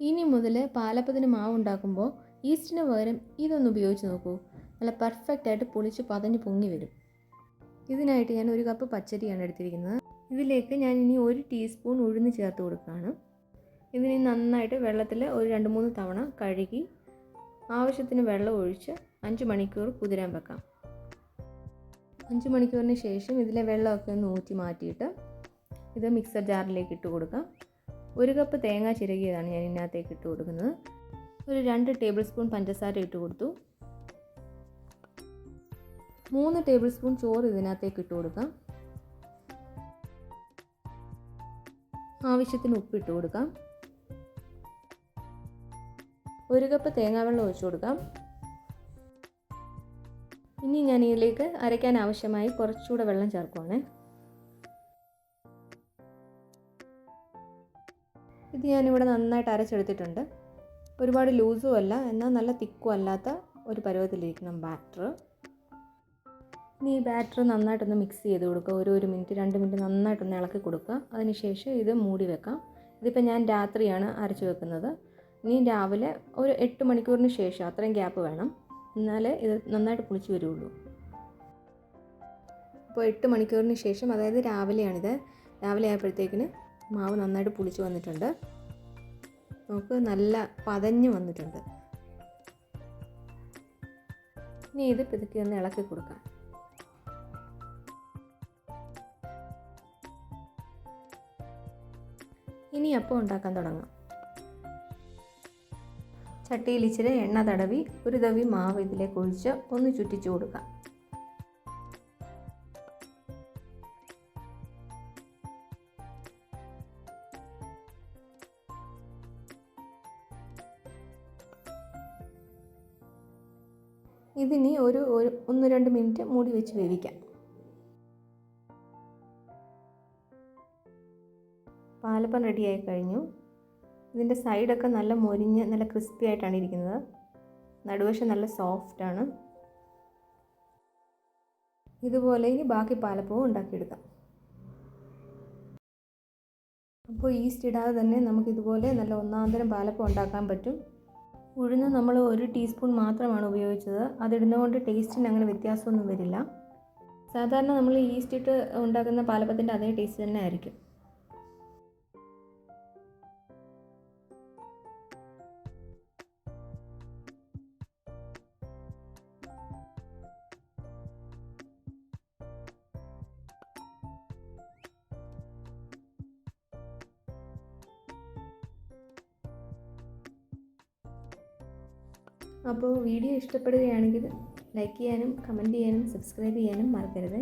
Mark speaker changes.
Speaker 1: ഇനി മുതൽ പാലപ്പത്തിന് മാവ് ഉണ്ടാക്കുമ്പോൾ ഈസ്റ്റിന് പകരം ഇതൊന്ന് ഉപയോഗിച്ച് നോക്കൂ. നല്ല പെർഫെക്റ്റ് ആയിട്ട് പൊളിച്ച് പതഞ്ഞ് പൊങ്ങി വരും. ഇതിനായിട്ട് ഞാൻ ഒരു കപ്പ് പച്ചരിയാണ് എടുത്തിരിക്കുന്നത്. ഇതിലേക്ക് ഞാൻ ഇനി ഒരു ടീസ്പൂൺ ഉഴുന്ന് ചേർത്ത് കൊടുക്കുകയാണ്. ഇതിനി നന്നായിട്ട് വെള്ളത്തിൽ ഒരു രണ്ട് മൂന്ന് തവണ കഴുകി ആവശ്യത്തിന് വെള്ളം ഒഴിച്ച് അഞ്ച് മണിക്കൂർ കുതിരാൻ വെക്കാം. അഞ്ച് മണിക്കൂറിന് ശേഷം ഇതിലെ വെള്ളമൊക്കെ ഒന്ന് ഊറ്റി മാറ്റിയിട്ട് ഇത് മിക്സർ ജാറിലേക്ക് ഇട്ട് കൊടുക്കാം. ഒരു കപ്പ് തേങ്ങ ചിരകിയതാണ് ഞാൻ ഇതിനകത്തേക്ക് ഇട്ട് കൊടുക്കുന്നത്. ഒരു രണ്ട് ടേബിൾ സ്പൂൺ പഞ്ചസാര ഇട്ട് കൊടുത്തു. മൂന്ന് ടേബിൾ സ്പൂൺ ചോറ് ഇതിനകത്തേക്ക് ഇട്ട് കൊടുക്കാം. ആവശ്യത്തിന് ഉപ്പിട്ട് കൊടുക്കാം. ഒരു കപ്പ് തേങ്ങാവെള്ളം ഒഴിച്ചു കൊടുക്കാം. ഇനി ഞാൻ ഇതിലേക്ക് അരയ്ക്കാൻ ആവശ്യമായി കുറച്ചുകൂടെ വെള്ളം ചേർക്കുവാണേ. ഇത് ഞാനിവിടെ നന്നായിട്ട് അരച്ചെടുത്തിട്ടുണ്ട്. ഒരുപാട് ലൂസും അല്ല എന്നാൽ നല്ല തിക്കും അല്ലാത്ത ഒരു പരുവത്തിലിരിക്കണം ബാറ്റർ ഇനി ഈ ബാറ്റർ നന്നായിട്ടൊന്ന് മിക്സ് ചെയ്ത് കൊടുക്കുക. ഒരു ഒരു മിനിറ്റ് രണ്ട് മിനിറ്റ് നന്നായിട്ടൊന്ന് ഇളക്കി കൊടുക്കുക. അതിനുശേഷം ഇത് മൂടി വെക്കാം. ഇതിപ്പോൾ ഞാൻ രാത്രിയാണ് അരച്ച് വെക്കുന്നത്. ഇനി രാവിലെ ഒരു എട്ട് മണിക്കൂറിന് ശേഷം അത്രയും ഗ്യാപ്പ് വേണം. എന്നാലേ ഇത് നന്നായിട്ട് പുളിച്ച് വരുള്ളൂ. അപ്പോൾ എട്ട് മണിക്കൂറിന് ശേഷം അതായത് രാവിലെയാണിത്. രാവിലെ ആയപ്പോഴത്തേക്കിന് മാവ് നന്നായിട്ട് പുളിച്ച് വന്നിട്ടുണ്ട്. നമുക്ക് നല്ല പതഞ്ഞ് വന്നിട്ടുണ്ട്. ഇനി ഇത് പിതുക്കി ഒന്ന് ഇളക്കി കൊടുക്കാം. ഇനി അപ്പം ഉണ്ടാക്കാൻ തുടങ്ങാം. ചട്ടിയിൽ ഇച്ചിരി എണ്ണ തടവി ഒരു തവി മാവ് ഇതിലേക്ക് ഒഴിച്ച് ഒന്ന് ചുറ്റിച്ചു കൊടുക്കാം. ഇതിനി ഒരു ഒന്ന് രണ്ട് മിനിറ്റ് മൂടി വെച്ച് വേവിക്കാം. പാലപ്പം റെഡിയായി കഴിഞ്ഞു. ഇതിന്റെ സൈഡൊക്കെ നല്ല മൊരിഞ്ഞ് നല്ല ക്രിസ്പി ആയിട്ടാണ് ഇരിക്കുന്നത്. നടുവശം നല്ല സോഫ്റ്റാണ് ഇതുപോലെ ഇനി ബാക്കി പാലപ്പവും ഉണ്ടാക്കിയെടുക്കാം. അപ്പോൾ ഈസ്റ്റ് ഇടാതെ തന്നെ നമുക്കിതുപോലെ നല്ല ഒന്നാന്തരം പാലപ്പം ഉണ്ടാക്കാൻ പറ്റും. ഉഴുന്ന് നമ്മൾ ഒരു ടീസ്പൂൺ മാത്രമാണ് ഉപയോഗിച്ചത്. അതിടുന്നതുകൊണ്ട് ടേസ്റ്റിന് അങ്ങനെ വ്യത്യാസമൊന്നും വരില്ല. സാധാരണ നമ്മൾ ഈസ്റ്റ് ഇട്ട് ഉണ്ടാക്കുന്ന പാലപ്പത്തിന്റെ അതേ ടേസ്റ്റ് തന്നെ ആയിരിക്കും. അപ്പോൾ വീഡിയോ ഇഷ്ടപ്പെടുകയാണെങ്കിൽ ലൈക്ക് ചെയ്യാനും കമന്റ് ചെയ്യാനും സബ്സ്ക്രൈബ് ചെയ്യാനും മറക്കരുത്.